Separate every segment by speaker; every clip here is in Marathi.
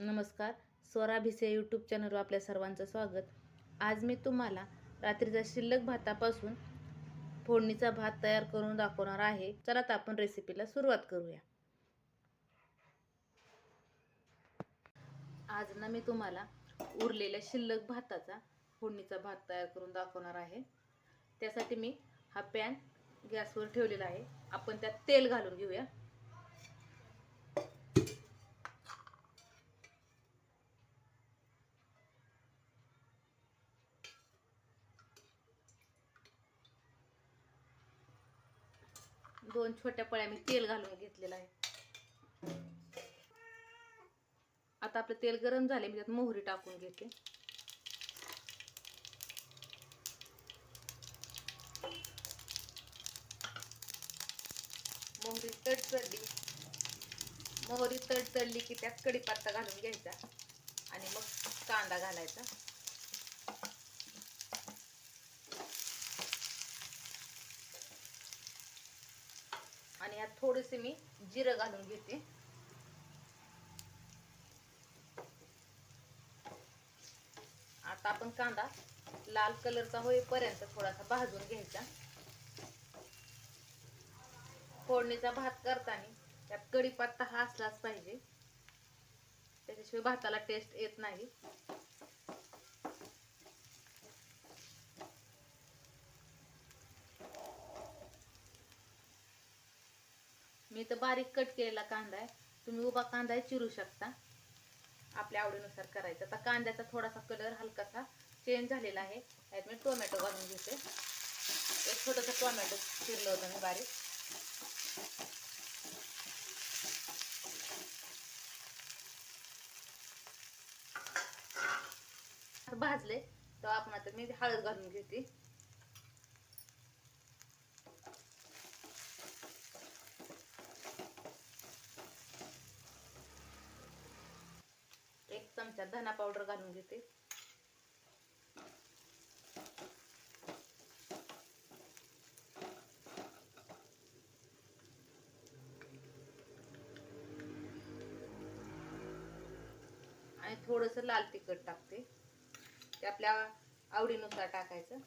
Speaker 1: नमस्कार स्वरा भिसे यूट्यूब चॅनलवर आपल्या सर्वांचं स्वागत. आज मी तुम्हाला रात्रीचा शिल्लक भातापासून फोडणीचा भात तयार करून दाखवणार आहे. चला तर आपण रेसिपीला सुरुवात करूया. आज ना मी तुम्हाला उरलेल्या शिल्लक भाताचा फोडणीचा भात तयार करून दाखवणार आहे. त्यासाठी मी हा पॅन गॅसवर ठेवलेला आहे. आपण त्यात तेल घालून घेऊया. दोन छोट्या पळ्या मी तेल घालून घेतलेलं आहे. आता आपलं तेल गरम झाले मी त्यात मोहरी टाकून घेते. मोहरी तडतडली. मोहरी तडतडली की त्यात कढीपत्ता घालून घ्यायचा आणि मग कांदा घालायचा आणि यात थोडेसे मी जिरं घालून घेते. आता आपण कांदा लाल कलरचा होईपर्यंत थोडासा भाजून घ्यायचा. फोडणीचा भात करताना त्यात कढीपत्ता हा असलाच पाहिजे. त्याच्याशिवाय भाताला टेस्ट येत नाही. मी तर बारीक कट केलेला कांदा आहे. तुम्ही उभा कांदा चिरू शकता. आपल्या आवडीनुसार करायचा. आता कांद्याचा थोडासा कलर हलकासा चेंज झालेला आहे. त्यात मी टोमॅटो घालून घेते. एक छोटंसं टोमॅटो चिरलं होतं मी बारीक. भाजले तर आपण आता मी हळद घालून घेते. त्यात धना पावडर घालून घेते. आणि थोडस लाल तिखट टाकते. ते आपल्या आवडीनुसार टाकायचं.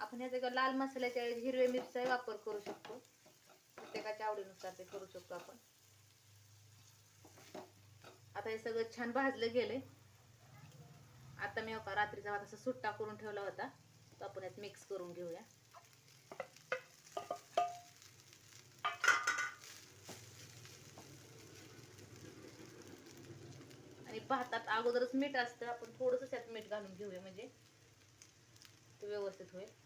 Speaker 1: आपण या जगा लाल मसाल्याच्या ऐवजी हिरव्या मिरचा वापर करू शकतो. प्रत्येकाच्या आवडीनुसार ते करू शकतो आपण. आता हे सगळं छान भाजलं गेलंय. आता मी होता रात्रीचा भात असा सुट्टा करून ठेवला होता. तो आपण यात मिक्स करून घेऊया. आणि भातात अगोदरच मीठ असतं. आपण थोडंसं त्यात मीठ घालून घेऊया म्हणजे. ते व्यवस्थित होईल.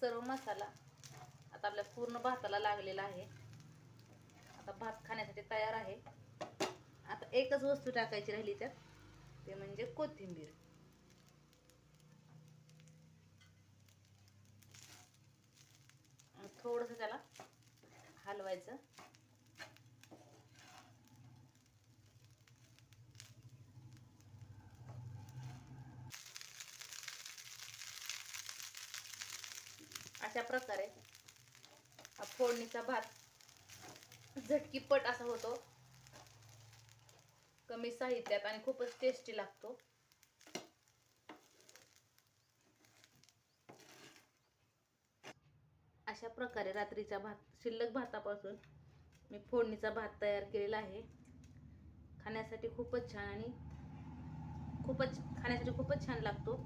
Speaker 1: सर्व मसाला आता आपल्या पूर्ण भाताला लागलेला आहे. आता भात खाण्यासाठी तयार आहे. आता एकच वस्तू टाकायची राहिली त्यात ते म्हणजे कोथिंबीर. थोडंसं त्याला हलवायचं. अशा प्रकारे हा फोडणीचा भात झटकीपट असा होतो. कमी साहित्यात आणि खूपच टेस्टी लागतो. अशा प्रकारे रात्रीचा भात शिल्लक भातापासून मी फोडणीचा भात तयार केलेला आहे. खाण्यासाठी खूपच छान आणि खूपच खाण्यासाठी खूपच छान लागतो.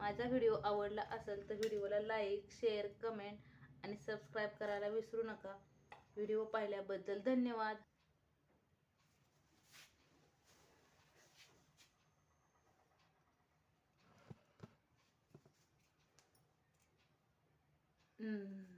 Speaker 1: माझा व्हिडिओ आवडला असेल तर व्हिडिओला लाईक शेअर कमेंट आणि सबस्क्राईब करायला विसरू नका व्हिडिओ पाहिल्याबद्दल धन्यवाद Mm.